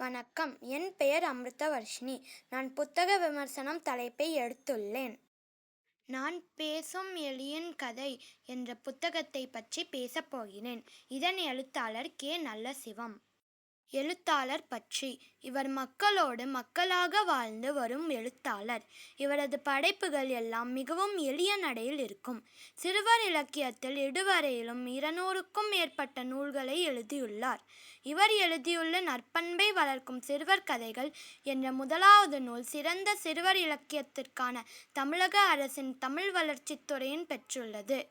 வணக்கம். என் பெயர் அமிர்தவர்ஷினி. நான் புத்தக விமர்சனம் தலைப்பை எடுத்துள்ளேன். நான் பேசும் எளியன் கதை என்ற புத்தகத்தை பற்றி பேசப் போகிறேன். இதன் எழுத்தாளர் கே. நல்ல சிவம் எழுத்தாளர் பற்றி. இவர் மக்களோடு மக்களாக வாழ்ந்து வரும் எழுத்தாளர். இவரது படைப்புகள் எல்லாம் மிகவும் எளிய நடையில் இருக்கும். சிறுவர் இலக்கியத்தில் இடுவரையிலும் இருநூறுக்கும் மேற்பட்ட நூல்களை எழுதியுள்ளார். இவர் எழுதியுள்ள நற்பண்பை வளர்க்கும் சிறுவர் கதைகள் என்ற முதலாவது நூல் சிறந்த சிறுவர் இலக்கியத்திற்கான தமிழக அரசின் தமிழ் வளர்ச்சித்துறையின் பெற்றுள்ளது.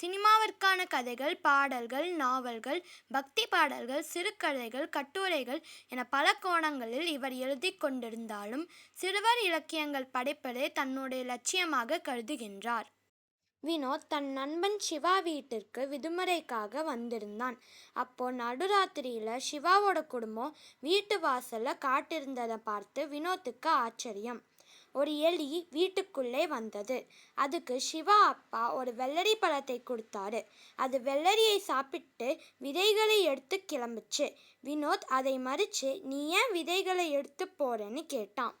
சினிமாவிற்கான கதைகள் பாடல்கள் நாவல்கள் பக்தி பாடல்கள் சிறுகதைகள் கட்டுரைகள் என பல கோணங்களில் இவர் எழுதி கொண்டிருந்தாலும் சிறுவர் இலக்கியங்கள் படைப்பதை தன்னுடைய லட்சியமாக கருதுகின்றார். வினோத் தன் நண்பன் சிவா வீட்டிற்கு விடுமுறைக்காக வந்திருந்தான். அப்போ நடுராத்திரியில சிவாவோட குடும்பம் வீட்டு வாசல்ல காட்டிருந்ததை பார்த்து வினோத்துக்கு ஆச்சரியம். ஒரு எலி வீட்டுக்குள்ளே வந்தது. அதுக்கு சிவா அப்பா ஒரு வெள்ளரி பழத்தை கொடுத்தாரு. அது வெள்ளரியை சாப்பிட்டு விதைகளை எடுத்து கிளம்புச்சு. வினோத் அதை மறித்து நீ ஏன் விதைகளை எடுத்து போறேன்னு கேட்டான்.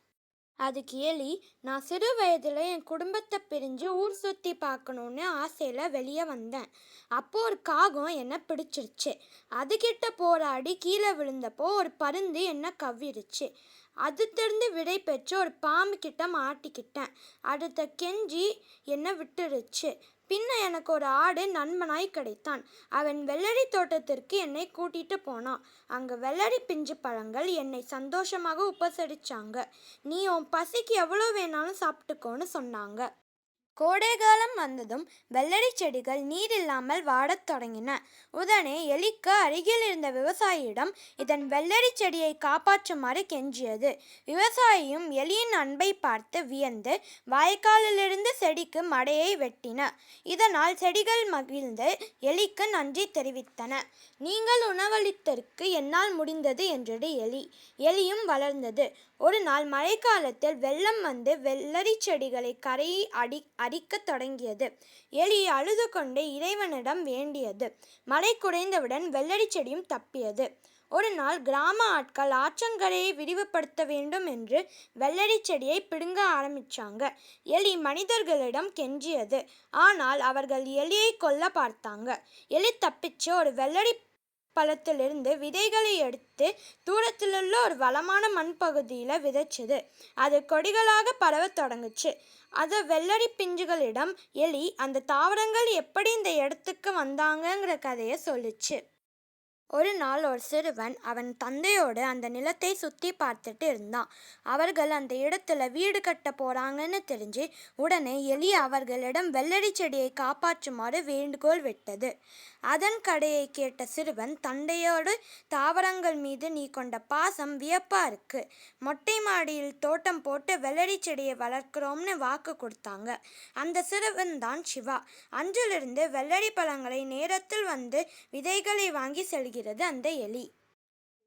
அதுக்கு எலி நான் சிறு வயதில் என் குடும்பத்தை பிரிஞ்சு ஊர் சுற்றி பார்க்கணுன்னு ஆசையில் வெளியே வந்தேன். அப்போது ஒரு காகம் என்னை பிடிச்சிருச்சு. அதுகிட்ட போராடி கீழே விழுந்தப்போ ஒரு பருந்து என்னை கவ்விருச்சு. அதுத்திருந்து விடை பெற்று ஒரு பாம்பு கிட்ட மாட்டிக்கிட்டேன். அடுத்த கெஞ்சி என்னை விட்டுருச்சு பின்ன எனக்கு ஒரு ஆடு நண்பனாய் கிடைத்தான். அவன் வெள்ளரி தோட்டத்திற்கு என்னை கூட்டிட்டு போனான். அங்கே வெள்ளரி பிஞ்சு பழங்கள் என்னை சந்தோஷமாக உபசரிச்சாங்க. நீ உன் பசிக்கு எவ்வளோ வேணாலும் சாப்பிட்டுக்கோன்னு சொன்னாங்க. கோடைகாலம் வந்ததும் வெள்ளரி செடிகள் நீர் இல்லாமல் வாடத் தொடங்கின. உடனே எலிக்கு அருகில் இருந்த விவசாயியிடம் இதன் வெள்ளரி செடியை காப்பாற்றுமாறு கெஞ்சியது. விவசாயியும் எலியின் அன்பை பார்த்து வியந்து வாய்க்காலிலிருந்து செடிக்கு மடையை வெட்டின. இதனால் செடிகள் மகிழ்ந்து எலிக்கு நன்றி தெரிவித்தன. நீங்கள் உணவளித்தற்கு என்னால் முடிந்தது என்றது எலி. எலியும் வளர்ந்தது. ஒரு நாள் மழைக்காலத்தில் வெள்ளம் வந்து வெள்ளரி செடிகளை கரையை அடி அரிக்கத் தொடங்கியது. எலி அழுது கொண்டு இறைவனிடம் வேண்டியது. மழை குறைந்தவுடன் வெள்ளரி செடியும் தப்பியது. ஒரு நாள் கிராம ஆட்கள் ஆற்றங்கரையை விரிவுபடுத்த வேண்டும் என்று வெள்ளரி செடியை பிடுங்க ஆரம்பிச்சாங்க. எலி மனிதர்களிடம் கெஞ்சியது. ஆனால் அவர்கள் எலியை கொல்ல பார்த்தாங்க. எலி தப்பிச்சு ஒரு வெள்ளரி பழத்திலிருந்து விதைகளை எடுத்து தூரத்திலுள்ள ஒரு வளமான மண் பகுதியில் விதைச்சது. அது கொடிகளாக பரவத் தொடங்குச்சு. அது வெள்ளரி பிஞ்சுகளிடம் எலி அந்த தாவரங்கள் எப்படி இந்த இடத்துக்கு வந்தாங்கங்கிற கதையை சொல்லுச்சு. ஒரு நாள் ஒரு சிறுவன் அவன் தந்தையோடு அந்த நிலத்தை சுற்றி பார்த்துட்டு இருந்தான். அவர்கள் அந்த இடத்துல வீடு கட்ட போகிறாங்கன்னு தெரிஞ்சு உடனே எலி அவர்களிடம் வெள்ளரி செடியை காப்பாற்றுமாறு வேண்டுகோள் விட்டது. அதன் கடையை கேட்ட சிறுவன் தந்தையோடு தாவரங்கள் மீது நீ கொண்ட பாசம் வியப்பாக இருக்கு. மொட்டை மாடியில் தோட்டம் போட்டு வெள்ளரி செடியை வளர்க்கிறோம்னு வாக்கு கொடுத்தாங்க. அந்த சிறுவன் தான் சிவா. அன்றிலிருந்து வெள்ளரி பழங்களை நேரத்தில் வந்து விதைகளை வாங்கி செல்கிறார் சொல்கிறது அந்த எலி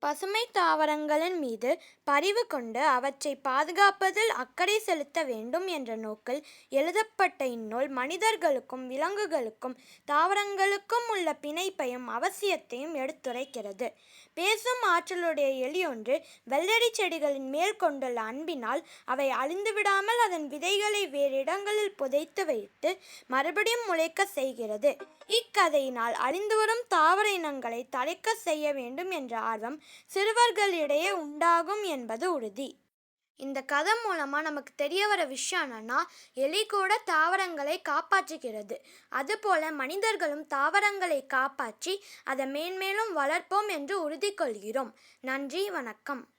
பசுமை தாவரங்களின் மீது பரிவு கொண்டு அவற்றை பாதுகாப்பதில் அக்கறை செலுத்த வேண்டும் என்ற நோக்கில் எழுதப்பட்ட இந்நூல் மனிதர்களுக்கும் விலங்குகளுக்கும் தாவரங்களுக்கும் உள்ள பிணைப்பையும் அவசியத்தையும் எடுத்துரைக்கிறது. பேசும் ஆற்றலுடைய எலியொன்று வெள்ளரி செடிகளின் மேல் கொண்டுள்ள அன்பினால் அவை அழிந்துவிடாமல் அதன் விதைகளை வேறு இடங்களில் புதைத்து வைத்து மறுபடியும் முளைக்க செய்கிறது. இக்கதையினால் அழிந்து வரும் தாவர இனங்களை தழைக்க செய்ய வேண்டும் என்ற ஆர்வம் சிறுவர்களிடையே உண்டாகும் என்பது உறுதி. இந்த கதை மூலமாக நமக்கு தெரிய வர விஷயம் என்னன்னா எலி கூட தாவரங்களை காப்பாற்றுகிறது. அதுபோல மனிதர்களும் தாவரங்களை காப்பாற்றி அதை மேன்மேலும் வளர்ப்போம் என்று உறுதி கொள்கிறோம். நன்றி வணக்கம்.